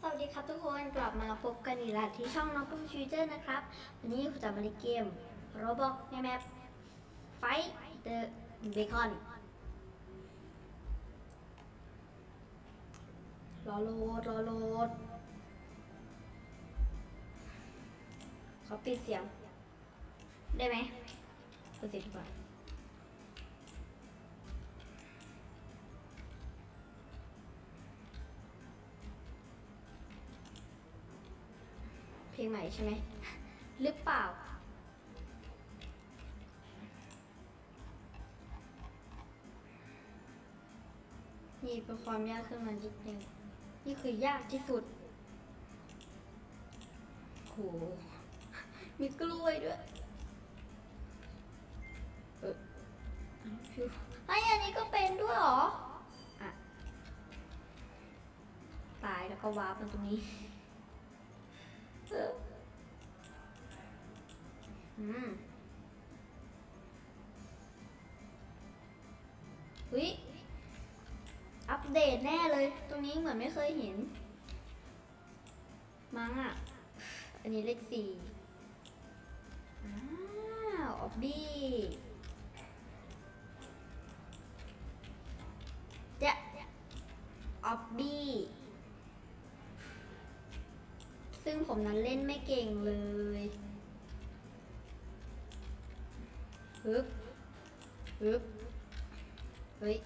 สวัสดีครับทุกคนกลับมาพบกันอีกแล้วที่ช่องน้องปุ้มฟิวเจอร์นะครับ วันนี้ผมจะมาเล่นเกมโรบอกในแมปไฟเดอะเบคอนรอโหลดรอโหลดขอปิดเสียง ได้ไหมเปิดเสียงดีกว่า เพลงใหม่ใช่ไหมหรือเปล่า นี่เป็นความยากขึ้นมานิดนึงนี่คือยากที่สุดโหมีกล้วยด้วยเออพิวไอ้ยอันนี้ก็เป็นด้วยเหรอ อะ ตายแล้วก็วาร์ปตรงนี้ เอออืมวิอัปเดตแน่เลย ตรงนี้เหมือนไม่เคยเห็น มั้งอะ อันนี้เลขสี่อ้าวออบบี้เจะออบบี้ ผมนั้นเล่นไม่เก่งเลยฮึบฮึบเฮ้ย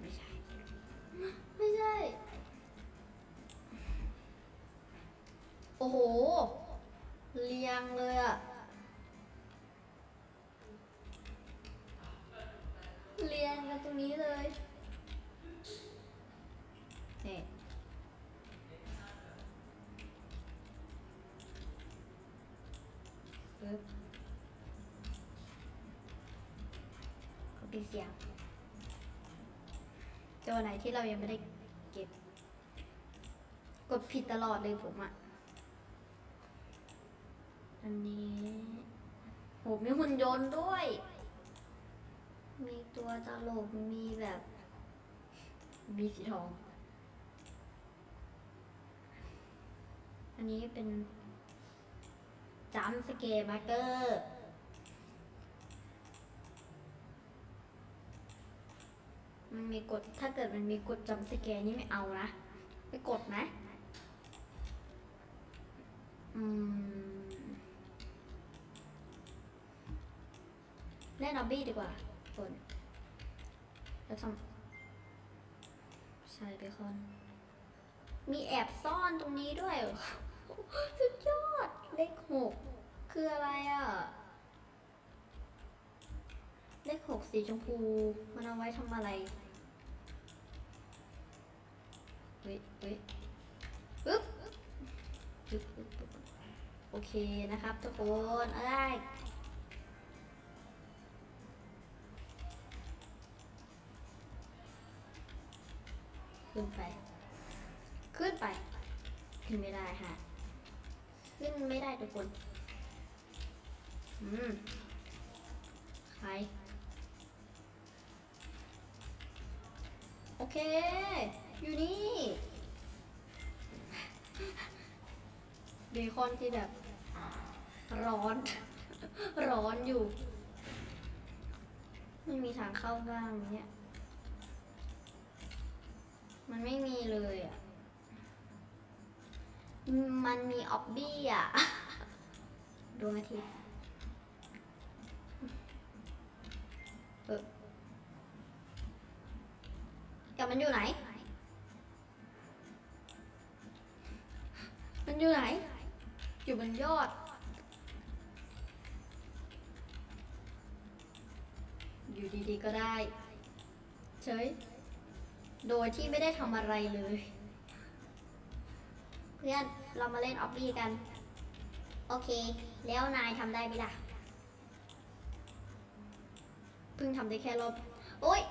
ไม่ใช่ ไม่ใช่ โอ้โห ปึ๊บก็ปิดเสียง ตัวไหนที่เรายังไม่ได้เก็บ กดผิดตลอดเลยผมอะอันนี้โหมีหุ่นยนต์ด้วย มีตัวตลก มีแบบ มีสีทอง อันนี้เป็น จัมสเกมาเกอร์มันมีกดถ้าเกิดมันมีกดจัมสเกนี่ไม่เอานะไปกดนะอืมเล่นออบบี้ดีกว่าคนแล้วทำใช่เบคน มีแอบซ่อนตรงนี้ด้วยเเลขหกคืออะไรอะ เลขหกสีชมพู มันเอาไว้ทำอะไร เฮ้ยเฮ้ยปึ๊บปึ๊บปึ๊บปึ๊บโอเคนะครับทุกคนเอ้ยขึ้นไป ขึ้นไป ขึ้นไม่ได้ค่ะ ขึ้นไม่ได้ทุกคน อืมใครโอเค อยู่นี่ เบคอนที่แบบ ร้อน ร้อนอยู่ ไม่มีทางเข้าบ้างเนี่ย มันไม่มีเลยอะ มันมีออบบี้อะดวงอาทิตย์เออกับมันอยู่ไหน มันอยู่ไหน อยู่บนยอด อยู่ดีๆก็ได้ เฉย โดยที่ไม่ได้ทำอะไรเลยเพื่อนเรามาเล่นออบบี้กัน โอเค แล้วนายทำได้ไหมล่ะเพิ่งทำได้แค่รอบโอ๊ย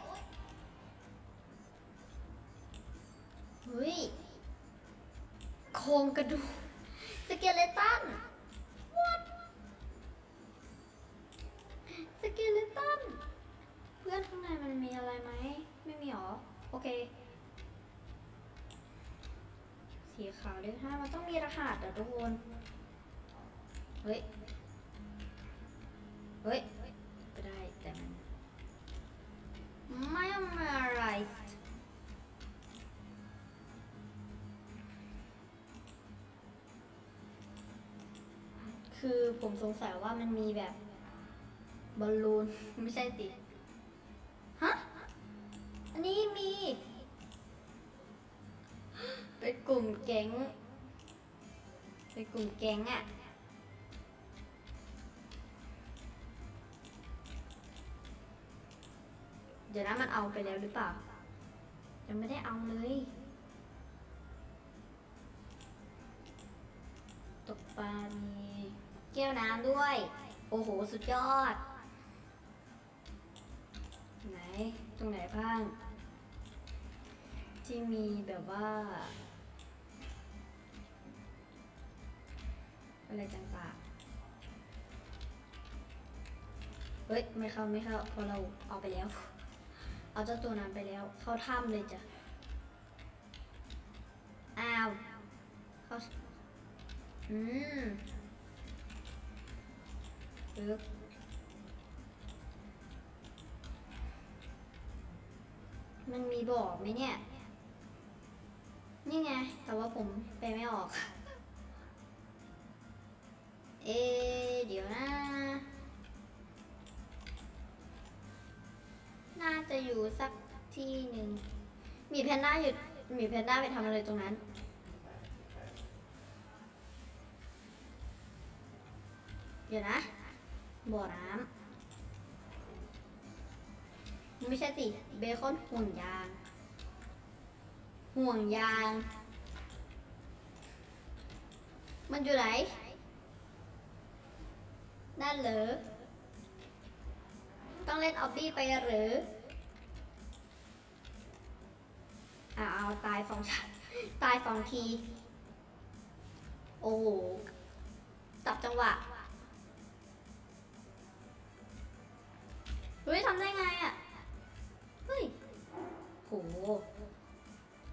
เฮ้ยโครงกระดูกสเกเลตัน what สเกเลตันเพื่อนข้างในมันมีอะไรไหม ไม่มีหรอ โอเค สี ขาวเลขห้ามันต้องมีรหัสอะทุกคน เฮ้ย เฮ้ยก็ได้แต่มันไม่มาอะไรคือผมสงสัยว่ามันมีแบบบอลลูน ไม่ใช่สิ แก๊งเป็นกลุ่มแก๊งอะเดี๋ยวนะมันเอาไปแล้วหรือเปล่า ยังไม่ได้เอาเลย ตกปลามีแก้วน้ำด้วย โอ้โห สุดยอด ไหน ตรงไหนบ้าง ที่มีแบบว่า อะไรต่างๆ เฮ้ย ไม่เข้าไม่เข้าเพราะเราเอาไปแล้ว เอาเจ้าตัวนั้นไปแล้ว เข้าถ้ำเลยจ้ะ อ้าว เข้า อืมปึ๊บมันมีบอกไหมเนี่ย นี่ไง แต่ว่าผมไปไม่ออก เอ เดี๋ยวนะ น่าจะอยู่สักที่หนึ่ง มีแพนด้าอยู่ มีแพนด้าไปทำอะไรตรงนั้น เดี๋ยวนะ บ่อน้ำไม่ใช่สิ เบคอนห่วงยาง ห่วงยาง มันอยู่ไหน นั่นเหรอต้องเล่นออบบี้ไปหรืออ่าเอาตายสองชั้นตายสองที โอ้โหจับจังหวะเฮ้ยทำได้ไงอะ เฮ้ยโห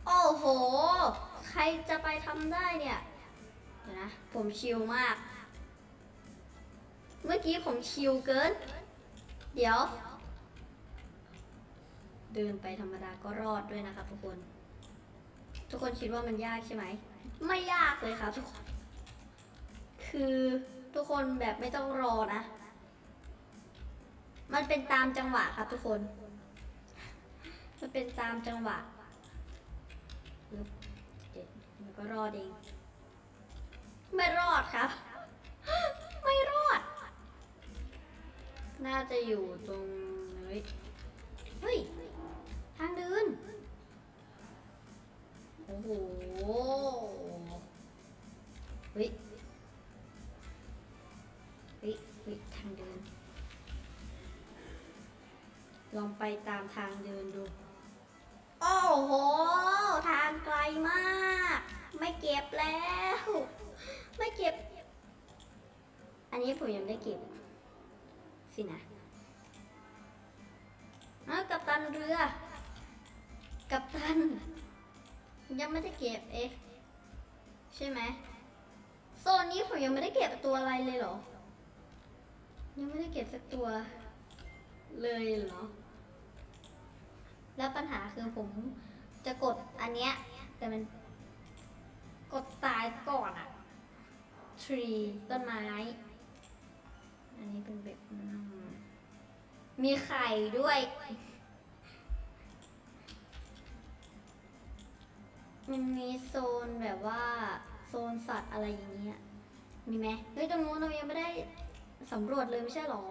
โอ้โห ใครจะไปทำได้เนี่ย เดี๋ยวนะ ผมชิลมาก เมื่อกี้ผมชิลเกิน เดี๋ยว เดินไปธรรมดาก็รอดด้วยนะครับทุกคน ทุกคนคิดว่ามันยากใช่ไหม ไม่ยากเลยครับทุกคน คือทุกคนแบบไม่ต้องรอนะ มันเป็นตามจังหวะครับทุกคน มันเป็นตามจังหวะเด็ดมันก็รอดเอง ไม่รอดครับ น่าจะอยู่ตรงเฮ้ยเฮ้ย ทางเดิน โอ้โห เฮ้ย เฮ้ยเฮ้ยทางเดิน ลองไปตามทางเดินดู โอ้โห ทางไกลมาก ไม่เก็บแล้ว ไม่เก็บ อันนี้ผมยังไม่ได้เก็บ สินะอ้ากับตันเรือ กับตัน ยังไม่ได้เก็บเอ๊ะใช่ไหมโซนนี้ผมยังไม่ได้เก็บตัวอะไรเลยเหรอ ยังไม่ได้เก็บสักตัว เลยเหรอ แล้วปัญหาคือผมจะกดอันเนี้ย แต่มันกดตายก่อนอะ tree ต้นไม้ อันนี้เป็นแบบอืมมีไข่ด้วย มันมีโซนแบบว่า โซนสัตว์อะไรอย่างเงี้ย มีไหมเฮ้ยตรงนู้นเรายังไม่ได้สำรวจเลยไม่ใช่หรอ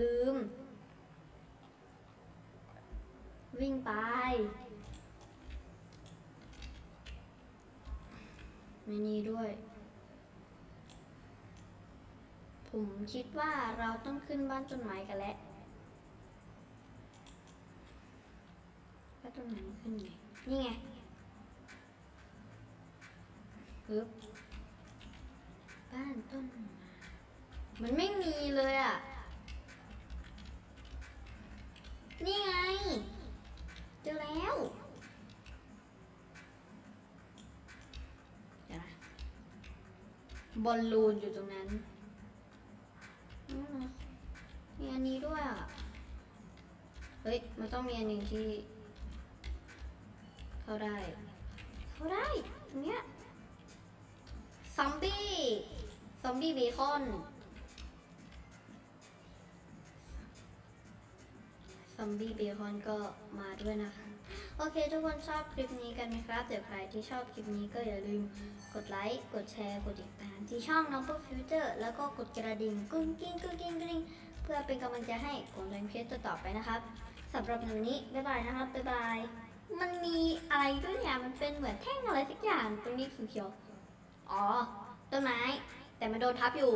ลืม วิ่งไป ไม่นี่ด้วย ผมคิดว่าเราต้องขึ้นบ้านต้นไม้กันแล้วบ้านต้นไม้ขึ้นไงนี่ไงปึ๊บบ้านต้นไม้มันไม่มีเลยอะ นี่ไง เจอแล้วบอลลูนอยู่ตรงนั้น มีอันนี้ด้วยอะ เฮ้ย มันต้องมีอันหนึ่งที่ เข้าได้ เข้าได้ตรงเนี้ยซอมบี้ ซอมบี้เบคอน ซอมบี้เบคอนก็มาด้วยนะคะ โอเค ทุกคนชอบคลิปนี้กันไหมครับเดี๋ยวใครที่ชอบคลิปนี้ก็อย่าลืมกดไลค์ กดแชร์ กดติดตาม ที่ช่องน้องปุ๊บฟิวเจอร์แล้วก็กดกระดิ่งกุ้งกิ้งกุ้งกิ้งกุ้งกิ้งเพื่อเป็นกำลังใจให้ผมทำคลิปต่อไปนะครับสำหรับวันนี้บ๊ายบายนะครับบ๊ายบาย มันมีอะไรด้วยเนี่ยมันเป็นเหมือนแท่งอะไรสักอย่างตรงนี้เขียวๆอ๋อต้นไม้แต่มันโดนทับอยู่